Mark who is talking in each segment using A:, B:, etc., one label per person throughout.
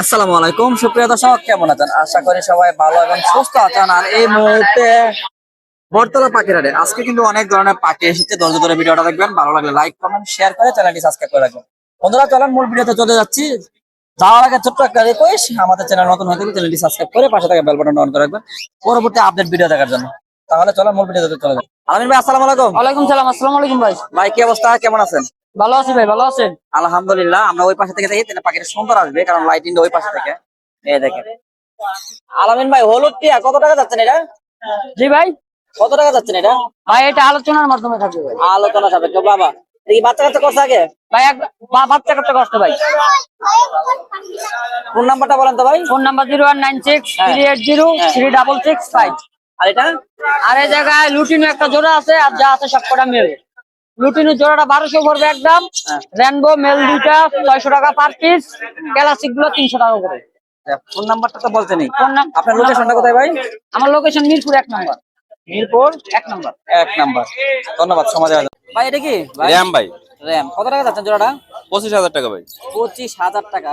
A: আসসালামু আলাইকুম সুপ্রিয় দর্শক কেমন আছেন? আশা করি সবাই ভালো এবং সুস্থ আছেন। আর এই মুহূর্তে বটতলা পাখিরাটে আজকে কিন্তু অনেক ধরনের পাখি এসেছে। ধৈর্য ধরে ভিডিওটা দেখবেন ভালো লাগলে লাইক কমেন্ট শেয়ার করে চ্যানেলটি সাবস্ক্রাইব করে রাখবেন। বন্ধুরা চলেন মূল ভিডিওতে চলে যাচ্ছি। যাওয়ার আগে ছোট্ট একটা রিকোয়েস্ট আমাদের চ্যানেল নতুন হয়ে থাকলে চ্যানেলটি সাবস্ক্রাইব করে পাশে থাকা বেল বাটন অন করে রাখবেন। পরবর্তী আপডেট ভিডিও দেখার জন্য। তাহলে চলেন মূল ভিডিওতে চলে যান আলামিন ভাই আসসালামু আলাইকুম।
B: ওয়ালাইকুম সালাম আসসালামু আলাইকুম ভাই।
A: ভাই কি অবস্থা? কেমন আছেন?
B: ভালো আছি ভাই ভালো আছেন?
A: আলহামদুলিল্লাহ আমরা ওই পাশে থেকে দেখি তাহলে পাখিটা সুন্দর আসবে কারণ লাইটিং ওই পাশে থেকে। এই দেখেন। আলামিন ভাই হলুদ টিয়া কত টাকা যাচ্ছেন এটা?
B: জি ভাই।
A: কত টাকা যাচ্ছেন এটা?
B: ভাই এটা আলোচনার মাধ্যমে থাকবে ভাই।
A: আলোচনা সাপেক্ষ বাবা দেখি বাচ্চা কাচ্চা করছে আগে?
B: ভাই বাচ্চা করতে কষ্ট ভাই।
A: ফোন নাম্বারটা বলেন তো ভাই।
B: Phone number zero one nine six three eight zero three double six five.
A: আর এটা?
B: আর এই জায়গায় লুটিনো একটা জোড়া আছে আর যা আছে সব কটা মেল জোড়াটা বারোশো পড়বে একদম। রেনবো মেল দুইটা ছয়শো টাকা পার পিস ক্লাসিকগুলো তিনশো টাকা করে।
A: ফোন নাম্বারটা তো বলতে নেই। আপনার লোকেশনটা কোথায় ভাই?
B: আমার লোকেশন মিরপুর এক নম্বর।
A: মিরপুর
B: এক নম্বর।
A: এক নাম্বার। ধন্যবাদ সমাজ ভাই এটা কি?
C: র্যাম ভাই।
A: র্যাম কত টাকা যাচ্ছেন জোড়াটা?
C: পঁচিশ হাজার টাকা ভাই।
A: পঁচিশ হাজার টাকা।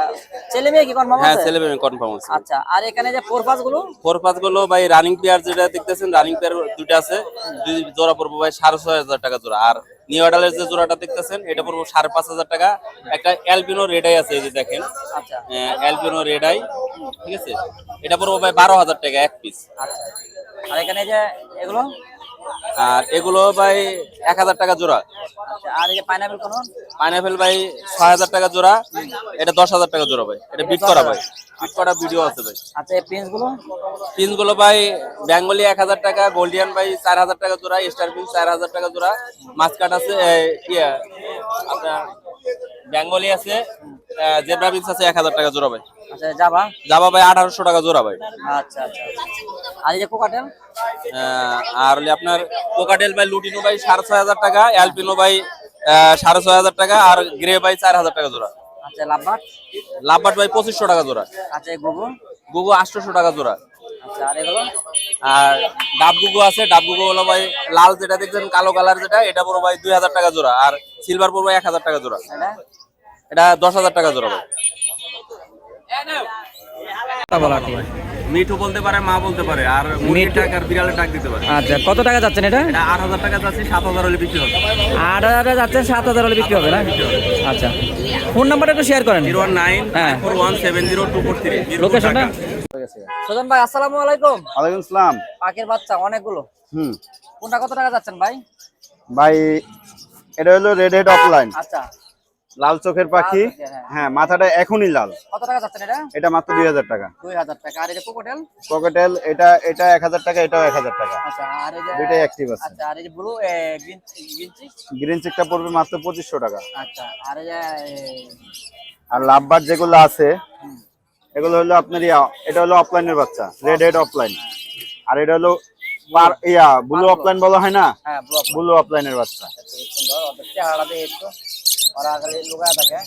A: ছেলে মেয়ে কি কনফার্ম
C: হ্যাঁ
A: আছে?
C: ছেলে কনফার্ম আছে।
A: আচ্ছা আর এখানে যে ফোর পাঁচগুলো?
C: ফোর পাঁচগুলো ভাই রানিং পেয়ার যেটা দেখতেছেন রানিং পেয়ার দুটো আছে। দুই জোড়া পড়ব ভাই সাড়ে ছয় হাজার টাকা জোড়া। আর নিউ অর্ডারের যে জোড়াটা দেখতেছেন এটা পড়ব সাড়ে পাঁচ হাজার টাকা। একটা অ্যালবিনো রেডাই আছে এই যে দেখেন।
A: আচ্ছা।
C: অ্যালবিনো রেডাই ঠিক আছে? এটা পড়ব ভাই বারো হাজার টাকা এক পিস
A: আচ্ছা। আর এখানে যে এগুলো?
C: আর এগুলো ভাই এক হাজার টাকা জোড়া।
A: আচ্ছা আর এই পাইনাপেল কোন?
C: পাইনাপেল ভাই ছয় হাজার টাকা জোড়া এটা দশ হাজার টাকা জোড়া ভাই। এটা বিট করা ভাই। বিট করা ভিডিও আছে ভাই।
A: আচ্ছা এই গুলো?
C: ভাই বেঙ্গলি এক হাজার টাকা গোল্ডিয়ান ভাই চার হাজার টাকা জোড়া স্টার চার হাজার টাকা জোড়া। মাছকাট আছে ইয়া আপনার বেঙ্গলি আছে জেব্রা পিন্স আছে এক হাজার টাকা জোড়া ভাই।
A: আচ্ছা যাবা
C: জাবা ভাই আঠারোশো টাকা জোড়া ভাই।
A: আচ্ছা আচ্ছা। আর এই যে কোকাটেল
C: আর হলে আপনার কোকাটেল ভাই লুটিনো ভাই সাড়ে ছয় হাজার টাকা অ্যালপিনো ভাই সাড়ে ছয় হাজার টাকা আর গ্রে ভাই চার হাজার টাকা জোড়া।
A: আচ্ছা লাভবাট
C: লাভবাট ভাই পঁচিশশো টাকা জোড়া।
A: আচ্ছা গুগু
C: গুগু আটশোশো টাকা জোড়া।
A: আচ্ছা আর এগুলো?
C: আর ডাব গুগু আছে ডাব গুগু হলো ভাই লাল যেটা দেখছেন কালো কালার যেটা এটা পুরো ভাই দুই হাজার টাকা জোড়া। আর সিলভার পুরো এক হাজার টাকা জোড়া।
A: এটা
C: দশ হাজার টাকা জোড়া ভাই। মিঠু বলতে পারে মা বলতে পারে আর মুরগির ডাক আর বিড়ালের ডাক দিতে পারে।
A: আচ্ছা কত টাকা যাচ্ছেন এটা?
C: এটা আট হাজার টাকা যাচ্ছে সাত হাজার হলে বিক্রি হবে।
A: আট হাজার যাচ্ছেন সাত হাজার হলে বিক্রি হবে না? আচ্ছা। ফোন নাম্বারটা একটু শেয়ার করেন।
C: জিরো ওয়ান নাইন
A: হ্যাঁ।
C: Four one seven zero two four three
A: লোকেশনটা সুজন ভাই আসসালামু আলাইকুম।
D: ওয়ালাইকুম আসসালাম।
A: পাখির বাচ্চা অনেকগুলো।
D: হুম।
A: কোনটা কত টাকা যাচ্ছেন ভাই?
D: ভাই এটা হলো রেড হেড অফলাইন
A: আচ্ছা।
D: লাল চোখের পাখি।
A: হ্যাঁ।
D: হ্যাঁ মাথাটা এখনই লাল।
A: কত টাকা যাচ্ছেন এটা?
D: এটা মাত্র দুই হাজার টাকা।
A: দুই হাজার টাকা। আর কোকোটেল
D: এটা এটা এক হাজার টাকা এটাও এক হাজার টাকা।
A: আচ্ছা আর এই
D: অ্যাক্টিভ আছে।
A: আচ্ছা আর এই যে blue green green check
D: green চেকটা পড়বে মাত্র পঁচিশশো টাকা।
A: আচ্ছা আর এই
D: আর লাভবার যেগুলো আছে এগুলো হলো আপনার ইয়া এটা হলো অফলাইনের বাচ্চা রেড হেড অফলাইন আর এটা হলো ইয়া ব্লু অফলাইন বলা হয় না?
A: হ্যাঁ
D: ব্লু অফলাইনের বাচ্চা।
A: সুন্দর দিয়ে একটু আগে লুকায় থাকে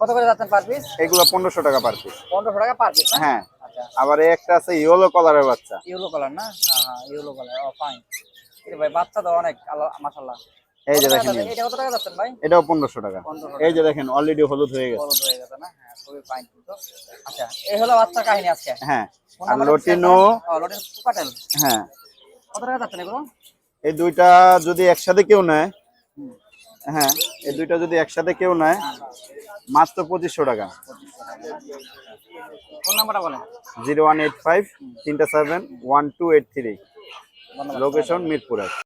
A: কত করে যাচ্ছেন পার পিস
D: এগুলো পনেরোশো টাকা পার পিস
A: পনেরোশো টাকা পার পিস
D: হ্যাঁ।
A: আচ্ছা।
D: আবার একটা আছে ইয়েলো কালারের বাচ্চা।
A: ইয়েলো কালার না? হ্যাঁ হ্যাঁ ইয়েলো কালার ও ফাইন ভাই বাচ্চা তো অনেক আল্লাহ মাশাল্লাহ
D: এই যে দেখেন
A: এটা কত টাকা যাচ্ছেন ভাই?
D: এটাও টাকা।
A: 1500
D: এই যে দেখেন অলরেডি হলুদ হয়ে গেছে।
A: হয়ে না? হ্যাঁ খুবই ফাইন কিন্তু। আচ্ছা এই হলো বাচ্চা কাহিনী আজকে।
D: হ্যাঁ
A: কোন
D: আর লটিনো
A: লটিনো কুকাটেল
D: হ্যাঁ।
A: কত টাকা যাচ্ছেন এগুলো?
D: এই দুইটা যদি একসাথে কেউ নেয় হ্যাঁ এই দুইটা যদি একসাথে কেউ নেয় মাত্র পঁচিশশো টাকা।
A: ফোন নাম্বারটা বলেন।
D: জিরো ওয়ান এইট ফাইভ তিনটা seven one two eight three. Location Mirpur